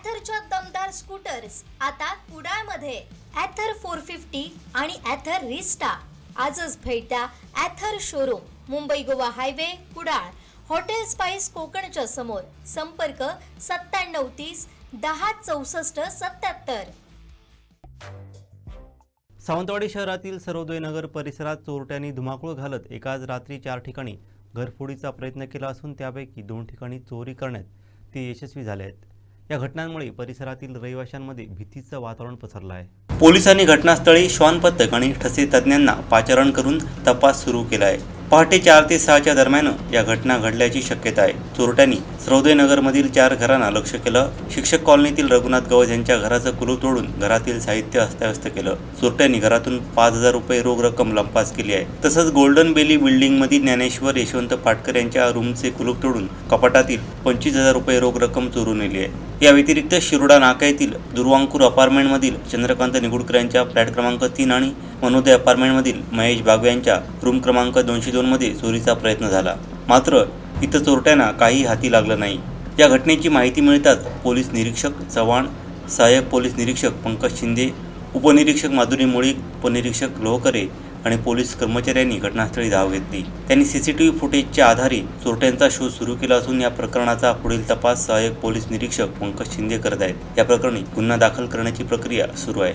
ॲथरच्या दमदार स्कूटर्स आता कुडाळमध्ये. ॲथर फोर फिफ्टी आणि ॲथर रिस्टा आजच भेट द्या Ather showroom Mumbai Goa highway Kudal. Hotel Spice कोकणच्या समोर. संपर्क सत्त्याण्णव तीस दहा चौसष्ट सत्याहत्तर सावंतवाडी शहरातील सर्वोदय नगर परिसरात चोरट्यांनी धुमाकूळ घालत एकाच रात्री चार ठिकाणी घरफोडीचा प्रयत्न केला असून त्यापैकी दोन ठिकाणी चोरी करण्यात ते यशस्वी झाले आहेत. या घटनांमुळे परिसरातील रहिवाशांमध्ये भीतीचं वातावरण पसरलं आहे. पोलिसांनी घटनास्थळी श्वान पथक आणि ठसे तज्ज्ञांना पाचारण करून तपास सुरू केला आहे. पहाटे चार ते सहाच्या दरम्यान या घटना घडल्याची शक्यता आहे. चोरट्यांनी सर्वोदय नगरमधील चार घरांना लक्ष केलं. शिक्षक कॉलनीतील रघुनाथ गवज यांच्या घराचं कुलूप तोडून घरातील साहित्य अस्ताव्यस्त केलं. चोरट्यांनी घरातून पाच हजार रुपये रोख रक्कम लंपास केली आहे. तसंच गोल्डन बेली बिल्डिंगमधील ज्ञानेश्वर यशवंत पाटकर यांच्या रूमचे कुलूप तोडून कपाटातील पंचवीस हजार रुपये रोख रक्कम चोरून नेली आहे. या व्यतिरिक्त शिरोडा नाका येथील दुर्वांकूर अपार्टमेंटमधील चंद्रकांत निगुडकर यांच्या फ्लॅट क्रमांक तीन आणि मनोदय अपार्टमेंटमधील महेश बागवे यांच्या रूम क्रमांक दोनशे दोनमध्ये चोरीचा प्रयत्न झाला. मात्र इथं चोरट्यांना काही हाती लागलं नाही. या घटनेची माहिती मिळताच पोलीस निरीक्षक चव्हाण सहाय्यक पोलीस निरीक्षक पंकज शिंदे उपनिरीक्षक माधुरी मुळीक उपनिरीक्षक लोहकरे आणि पोलीस कर्मचाऱ्यांनी घटनास्थळी धाव घेतली. त्यांनी सीसीटीव्ही फुटेजच्या आधारे चोरट्यांचा शोध सुरू केला असून या प्रकरणाचा पुढील तपास सहाय्यक पोलीस निरीक्षक पंकज शिंदे करत आहेत. या प्रकरणी गुन्हा दाखल करण्याची प्रक्रिया सुरू आहे.